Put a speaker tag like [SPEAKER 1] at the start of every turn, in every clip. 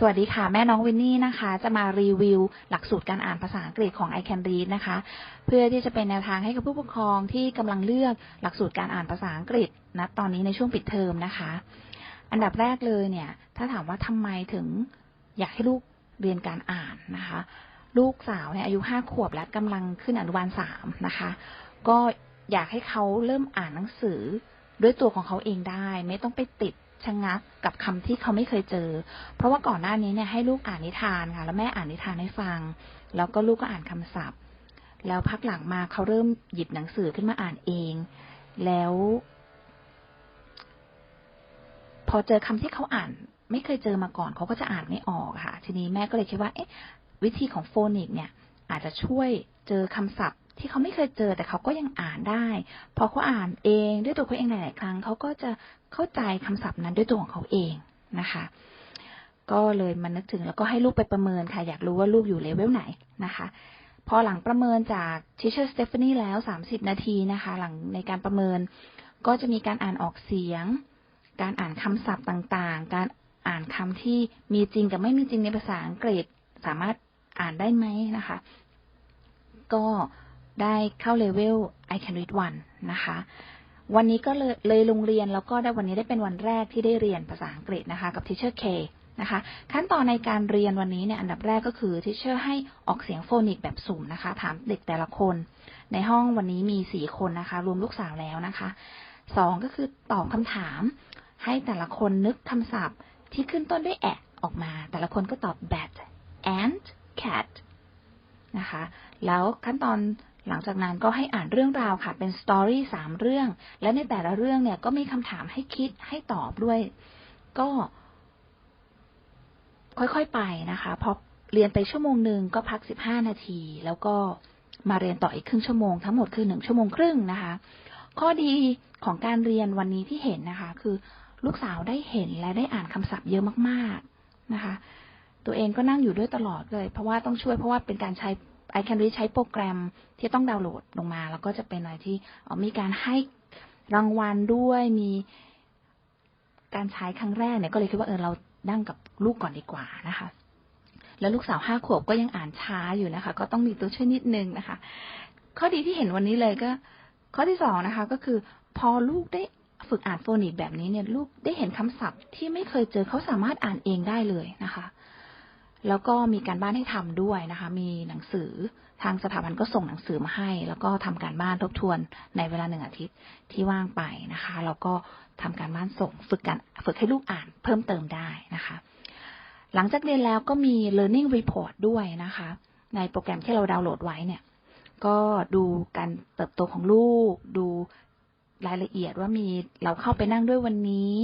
[SPEAKER 1] สวัสดีค่ะ แม่น้องวินนี่นะคะ จะมารีวิว หลักสูตรการอ่านภาษาอังกฤษของ I Can Read นะคะ เพื่อที่จะเป็นแนวทางให้กับผู้ปกครองที่กำลังเลือกหลักสูตรการอ่านภาษาอังกฤษนะตอนนี้ในช่วงปิดเทอมนะคะ อันดับแรกเลยเนี่ย ถ้าถามว่าทำไมถึงอยากให้ลูกเรียนการอ่านนะคะ ลูกสาวเนี่ยอายุห้าขวบและกำลังขึ้นอนุบาลสามนะคะ ก็อยากให้เขาเริ่มอ่านหนังสือด้วยตัวของเขาเองได้ ไม่ต้องไปติด ชะงักกับคำที่เขาไม่เคยเจอ เพราะว่าก่อนหน้านี้เนี่ยให้ลูกอ่านนิทานค่ะ แล้วแม่อ่านนิทานให้ฟัง แล้วก็ลูกก็อ่านคำศัพท์ แล้วพักหลังมาเขาเริ่มหยิบหนังสือขึ้นมาอ่านเอง แล้ว พอเจอคำที่เขาอ่าน ไม่เคยเจอมาก่อน เขาก็จะอ่านไม่ออกค่ะ ทีนี้แม่ก็เลยคิดว่า เอ๊ะ วิธีของโฟนิก เนี่ย อาจจะช่วยเจอคำศัพท์ ที่เขาไม่เคยเจอแต่เขาก็ยังอ่านได้ พอเขาอ่านเองด้วยตัวเขาเองหลาย ๆ ครั้งเขาก็จะเข้าใจคำศัพท์นั้นด้วยตัวของเขาเองนะคะ ก็เลยมานึกถึงแล้วก็ให้ลูกไปประเมินค่ะ อยากรู้ว่าลูกอยู่เลเวลไหนนะคะ พอหลังประเมินจากทิเชอร์สเตฟานีแล้ว30นาทีนะคะ หลังในการประเมินก็จะมีการอ่านออกเสียง การอ่านคำศัพท์ต่างๆ การอ่านคำที่มีจริงกับไม่มีจริงในภาษาอังกฤษ สามารถอ่านได้ไหมนะคะ ก็ ได้เข้าเลเวล I can read one นะคะ วันนี้ก็เลยเลยโรงเรียนแล้วก็ได้วันนี้ได้เป็นวันแรกที่ได้เรียนภาษาอังกฤษนะคะ กับ Teacher K นะคะขั้นตอนในการเรียนวันนี้เนี่ยอันดับแรกก็คือ Teacher ให้ออกเสียงโฟนิกแบบสุ่มนะคะ ถามเด็กแต่ละคน ในห้องวันนี้มีสี่คนนะคะ รวมลูกสาวแล้วนะคะสองก็คือตอบคำถาม ให้แต่ละคนนึกคำศัพท์ที่ขึ้นต้นด้วยแอะออกมา แต่ละคนก็ตอบ bat ant cat นะคะ แล้วขั้นตอน หลังจากนั้นก็ให้อ่านเรื่องราวค่ะ เป็นสตอรี่สามเรื่อง และในแต่ละเรื่องเนี่ยก็มีคำถามให้คิดให้ตอบด้วย ก็ ค่อยๆไปนะคะพอเรียนไปชั่วโมงหนึ่งก็พักสิบห้านาที แล้วก็มาเรียนต่ออีกครึ่งชั่วโมง ทั้งหมดคือหนึ่งชั่วโมงครึ่งนะคะ ข้อดีของการเรียนวันนี้ที่เห็นนะคะ คือลูกสาวได้เห็นและได้อ่านคำศัพท์เยอะมาก ๆนะคะ ตัวเองก็นั่งอยู่ด้วยตลอดเลย เพราะว่าต้องช่วยเพราะว่าเป็นการใช้ I can read ใช้โปรแกรมที่ต้องดาวน์โหลดลงมา แล้วก็จะเป็นอะไรที่มีการให้รางวัลด้วยมีการใช้ครั้งแรกเนี่ยก็เลยคิดว่าเออเรานั่งกับลูกก่อนดีกว่านะคะ แล้วลูกสาวห้าขวบก็ยังอ่านช้าอยู่นะคะ ก็ต้องมีตัวช่วยนิดนึงนะคะ ข้อดีที่เห็นวันนี้เลยก็ ข้อที่สองนะคะ ก็คือ พอลูกได้ฝึกอ่านโฟนิกแบบนี้เนี่ย ลูกได้เห็นคำศัพท์ที่ไม่เคยเจอเขาสามารถอ่านเองได้เลยนะคะ แล้วก็มีการบ้านให้ทำด้วยนะคะ มีหนังสือทางสถาบันก็ส่งหนังสือมาให้ แล้วก็ทำการบ้านทบทวนในเวลาหนึ่งอาทิตย์ที่ว่างไปนะคะ แล้วก็ทำการบ้านส่งฝึกการฝึกให้ลูกอ่านเพิ่มเติมได้นะคะ หลังจากเรียนแล้วก็มี learning report ด้วยนะคะ ในโปรแกรมที่เราดาวน์โหลดไว้เนี่ย ก็ดูการเติบโตของลูก ดูรายละเอียดว่ามีเราเข้าไปนั่งด้วยวันนี้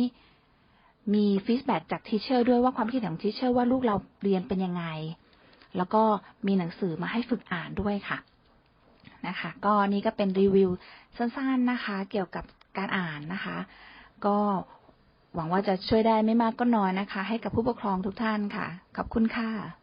[SPEAKER 1] มีฟีดแบ็จากทีเชอร์ด้วยว่าความคิดเห็นของทีเชอร์ว่าลูกเราเรียนเป็นยังไง แล้วก็มีหนังสือมาให้ฝึกอ่านด้วยค่ะนะคะ ก็นี่ก็เป็นรีวิวสั้นๆนะคะ เกี่ยวกับการอ่านนะคะ ก็หวังว่าจะช่วยได้ไม่มากก็น้อยนะคะ ให้กับผู้ปกครองทุกท่านค่ะ ขอบคุณค่ะ